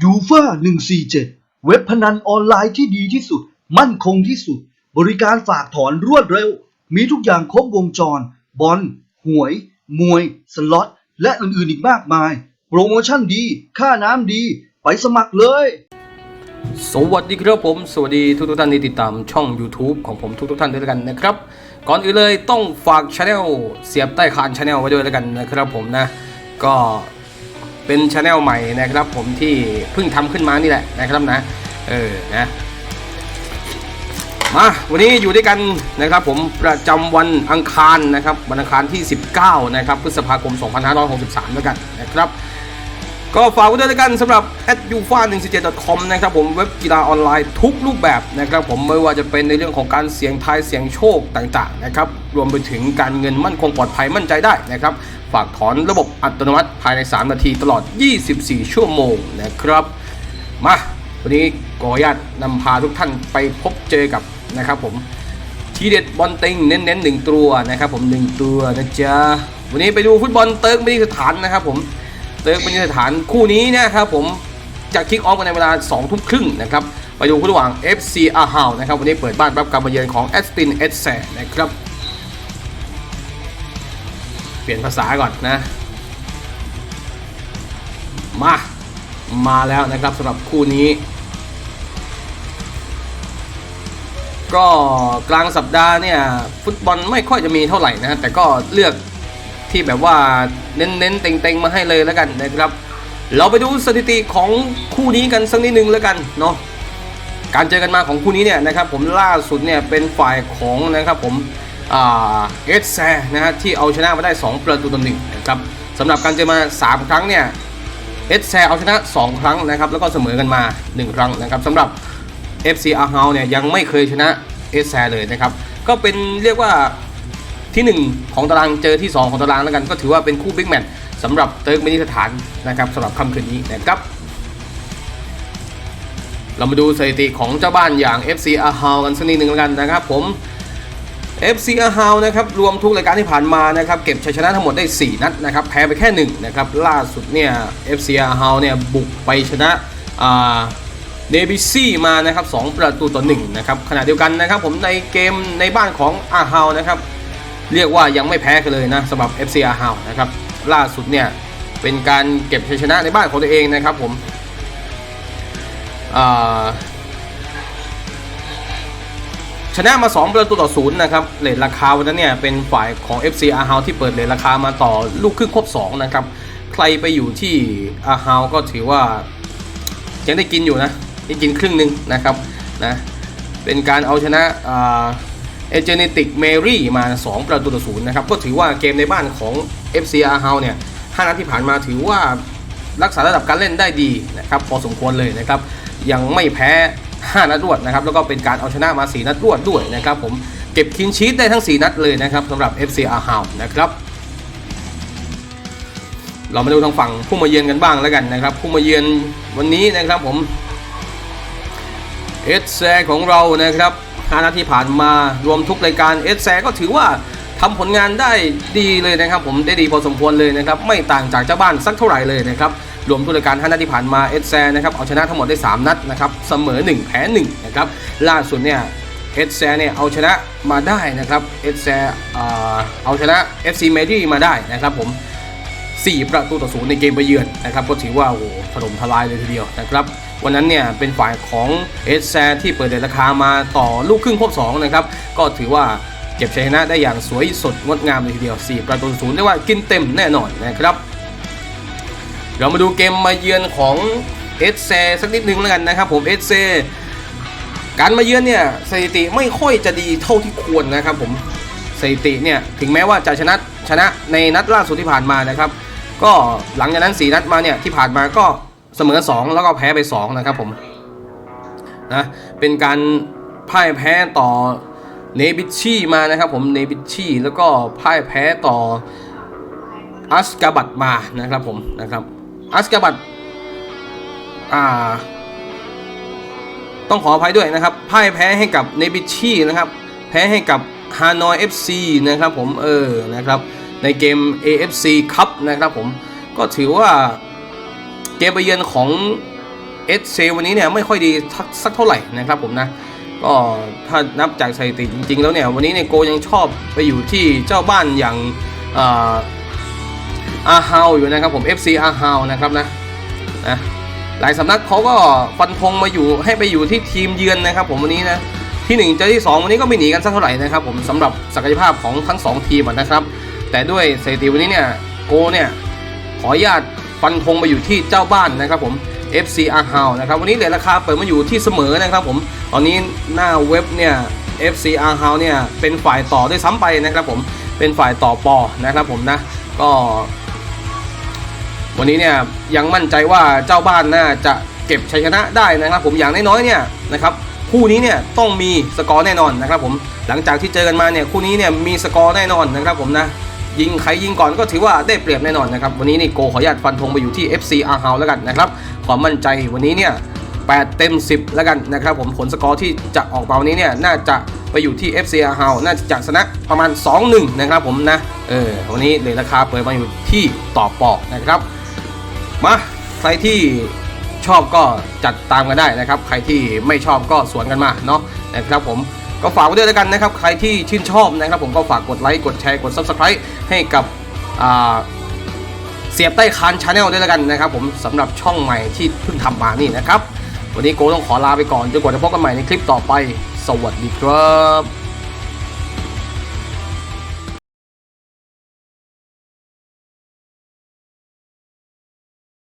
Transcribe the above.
ยูฟา147 เว็บพนันออนไลน์ที่ดีที่สุด มั่นคงที่สุด บริการฝากถอนรวดเร็ว มีทุกอย่างครบวงจร บอล หวย มวย สล็อต และอื่นๆอีกมากมาย โปรโมชั่นดี ค่าน้ำดี ไปสมัครเลย สวัสดีครับผม สวัสดีทุกทุกๆท่านที่ติดตามช่อง YouTube ของผมทุกทุกท่านด้วยกันนะครับ ก่อนอื่นเลยต้องฝากช anel เสียบใต้คานช anel ไว้ด้วยแล้วกันนะครับผมนะ ก็ เป็นชาแนลใหม่นะครับผมที่เพิ่งทำขึ้นมานี่แหละนะครับนะ เออนะมาวันนี้อยู่ด้วยกันนะครับผมประจำวันอังคารนะครับวันอังคารที่ 19 นะครับพฤษภาคม 2563 แล้วกันนะครับ ก็ฝากไว้ด้วยแล้วกันสำหรับ a d u f a 1 7 com นะครับผมเว็บกีฬาออนไลน์ทุกรูปแบบนะครับผมไม่ว่าจะเป็นในเรื่องของการเสี่ยงทายเสี่ยงโชคต่างๆนะครับรวมไปถึงการเงินมั่นคงปลอดภัยมั่นใจได้นะครับฝากถอนระบบอัตโนมัติภายใน 3 นาทีตลอด 24 ชั่วโมงนะครับมาวันนี้ขออนุญาตนำพาทุกท่านไปพบเจอกับนะครับผมทีเด็ดบอลติงเน้นๆหนึ่งตัวนะครับผมหนึ่งตัวนะจ๊ะวันนี้ไปดูฟุตบอลเติร์กมินิสถานนะครับผม เติร์กมินิสถานคู่นี้นะครับผมจะคิกออฟกันในเวลา2ทุ่มครึ่งนะครับไปดูคู่ระหว่าง FC อาฮาวนะครับวันนี้เปิดบ้านรับการมาเยือนของแอสตินเอสแซนะครับ เปลี่ยนภาษาก่อนนะ มา มาแล้วนะครับสำหรับคู่นี้ ก็กลางสัปดาห์เนี่ย ฟุตบอลไม่ค่อยจะมีเท่าไหร่นะ แต่ก็เลือก ที่แบบว่าเน้นๆเต็งๆมาให้เลยแล้วกันนะครับ เราไปดูสถิติของคู่นี้กันสักนิดนึงแล้วกันเนาะการเจอกันมาของคู่นี้เนี่ยนะครับผมล่าสุดเนี่ยเป็นฝ่ายของนะครับผมเอสแซนะฮะที่เอาชนะมาได้ 2 ประตูต่อหนึ่งนะครับสำหรับการเจอมา 3 ครั้งเนี่ยเอสแซเอาชนะ 2 ครั้งนะครับแล้วก็เสมอกันมา 1 ครั้งนะครับสำหรับ FC อาฮาเนี่ยยังไม่เคยชนะเอสแซเลยนะครับก็เป็นเรียกว่า ที่ 1 ของตารางเจอที่ 2 ของตารางแล้วกันก็ถือว่าเป็นคู่บิ๊กแมตช์สำหรับเติร์กเมนิสถานนะครับสำหรับค่ำคืนนี้นะครับ เรามาดูสถิติของเจ้าบ้านอย่าง FC อาฮาวกันสักนิดหนึ่งแล้วกันนะครับผม FC อาฮาวนะครับรวมทุกรายการที่ผ่านมานะครับเก็บชัยชนะทั้งหมดได้ 4 นัดนะครับแพ้ไปแค่1นะครับล่าสุดเนี่ย FC อาฮาวเนี่ยบุกไปชนะเนบิซี่มานะครับ2ประตูต่อ1นะครับขณะเดียวกันนะครับผมในเกมในบ้านของอาฮาวนะครับ เรียกว่ายังไม่แพ้กันเลยนะสำหรับ FC อาฮาวนะครับล่าสุดเนี่ยเป็นการเก็บชัยชนะในบ้านของตัวเองนะครับผมชนะมา 2 ประตูต่อศูนย์นะครับเลทราคาวันนั้นเนี่ยเป็นฝ่ายของ FC อาฮาวที่เปิดเลทราคามาต่อลูกครึ่งครบ2นะครับใครไปอยู่ที่อาฮาวก็ถือว่ายังได้กินอยู่นะได้กินครึ่งหนึ่งนะครับนะเป็นการเอาชนะ เอเจเนติกเมรี่มา 2 ประตูต่อศูนย์นะครับ ก็ถือว่าเกมในบ้านของ FC อาฮาวเนี่ย5นัดที่ผ่านมาถือว่ารักษาระดับการเล่นได้ดีนะครับพอสมควรเลยนะครับ ยังไม่แพ้ 5 นัดรวดนะครับ แล้วก็เป็นการเอาชนะมา 4 นัดรวดด้วยนะครับผมเก็บคินชีตได้ทั้ง 4 นัดเลยนะครับสำหรับ FC อาฮาวนะครับเรามาดูทางฝั่งผู้มาเยือนกันบ้างแล้วกันนะครับ ผู้มาเยือนวันนี้นะครับผมเอสแซของเรานะครับ 5นัดที่ผ่านมารวมทุกรายการเอสแซก็ถือว่าทำผลงานได้ดีเลยนะครับ ผมได้ดีพอสมควรเลยนะครับไม่ต่างจากเจ้าบ้านสักเท่าไหร่เลยนะครับรวมทุกรายการ5นัดที่ผ่านมาเอสแซนะครับเอาชนะทั้งหมดได้ 3 นัดนะครับเสมอ 1 แพ้1นะครับล่าสุดเนี่ยเอสแซเนี่ยเอาชนะมาได้นะครับเอสแซเอาชนะ FC m e d i มาได้นะครับผม4 ประตูต่อศูนย์ในเกมไปเยือนนะครับก็ถือว่าโอ้โหถล่มทลายเลยทีเดียวนะครับ วันนั้นเนี่ยเป็นฝ่ายของเอสแซที่เปิดเดราคามาต่อลูกครึ่งครบ2นะครับก็ถือว่าเก็บชัยชนะได้อย่างสวยสดงดงามเลยทีเดียว 4 ประตูศูนย์เรียกว่ากินเต็มแน่นอนนะครับเรามาดูเกมมาเยือนของเอสแซสักนิดนึงแล้วกันนะครับผมเอสแซการมาเยือนเนี่ยสถิติไม่ค่อยจะดีเท่าที่ควรนะครับผมสถิติเนี่ยถึงแม้ว่าจะชนะชนะในนัดล่าสุดที่ผ่านมานะครับ ก็หลังจากนั้น 4 นัดมาเนี่ยที่ผ่านมาก็ เสมอ 2 แล้วก็แพ้ไป 2 นะครับผมนะเป็นการพ่ายแพ้ต่อเนบิชี่มานะครับผมเนบิชี่แล้วก็พ่ายแพ้ต่ออัสกาบัตมานะครับผมนะครับอัสกาบัตอ่าต้องขออภัยด้วยนะครับพ่ายแพ้ให้กับเนบิชี่นะครับแพ้ให้กับฮานอย FC นะครับผมเออนะครับในเกม AFC คัพนะครับผมก็ถือว่า กมไปเยือนของเอสเซวันนี้เนี่ยไม่ค่อยดีสักเท่าไหร่นะครับผมนะ ก็ถ้านับจากสถิติจริง ๆ แล้วเนี่ย วันนี้เนี่ยโกยังชอบไปอยู่ที่เจ้าบ้านอย่างอาฮาวอยู่นะครับผม FC อาฮาวนะครับนะนะหลายสำนักเขาก็ฟันธงมาอยู่ให้ไปอยู่ที่ทีมเยือนนะครับ ผมวันนี้นะที่1เจอที่2วันนี้ก็ไม่หนีกันสักเท่าไหร่นะครับผมสำหรับศักยภาพของทั้ง 2 ทีมนะครับ แต่ด้วยสถิติวันนี้เนี่ยโกเนี่ยขออนุญาต ฟันธงมาอยู่ที่เจ้าบ้านนะครับผม FC อาฮาวนะครับวันนี้เหรียญราคาเปิดมาอยู่ที่เสมอนะครับผมตอนนี้หน้าเว็บเนี่ย FC อาฮาวเนี่ยเป็นฝ่ายต่อด้วยซ้ำไปนะครับผมเป็นฝ่ายต่อปอนะครับผมนะก็ วันนี้เนี่ยยังมั่นใจว่าเจ้าบ้านน่าจะเก็บชัยชนะได้นะครับ ผมอย่างน้อยๆเนี่ยนะครับคู่นี้เนี่ยต้องมีสกอร์แน่นอนนะครับผมหลังจากที่เจอกันมาเนี่ยคู่นี้เนี่ยมีสกอร์แน่นอนนะครับผมนะ ยิงใครยิงก่อนก็ถือว่าได้เปรียบแน่นอนนะครับวันนี้นี่โกขออนุญาตฟันธงไปอยู่ที่ FC อาร์เฮาแล้วกันนะครับความมั่นใจวันนี้เนี่ย8เต็ม 10 แล้วกันนะครับผมผลสกอร์ที่จะออกมาวันนี้เนี่ยน่าจะไปอยู่ที่ FC อาร์เฮาน่าจะชนะประมาณ 2-1 นะครับผมนะเออวันนี้เลยราคาเปิดมาอยู่ที่ต่อปอกนะครับมาใครที่ชอบก็จัดตามกันได้นะครับ ใครที่ไม่ชอบก็สวนกันมาเนาะนะครับผม ก็ฝากไว้ด้วยแล้วกันนะครับ ใครที่ชื่นชอบนะครับ ผมก็ฝากกดไลค์กดแชร์กด Subscribe ให้กับเสียบใต้คานชาแนลด้วยแล้วกันนะครับ ผมสำหรับช่องใหม่ที่เพิ่งทำมานี่นะครับ วันนี้โกต้องขอลาไปก่อนจนกว่าจะพบกันใหม่ในคลิปต่อไป สวัสดีครับ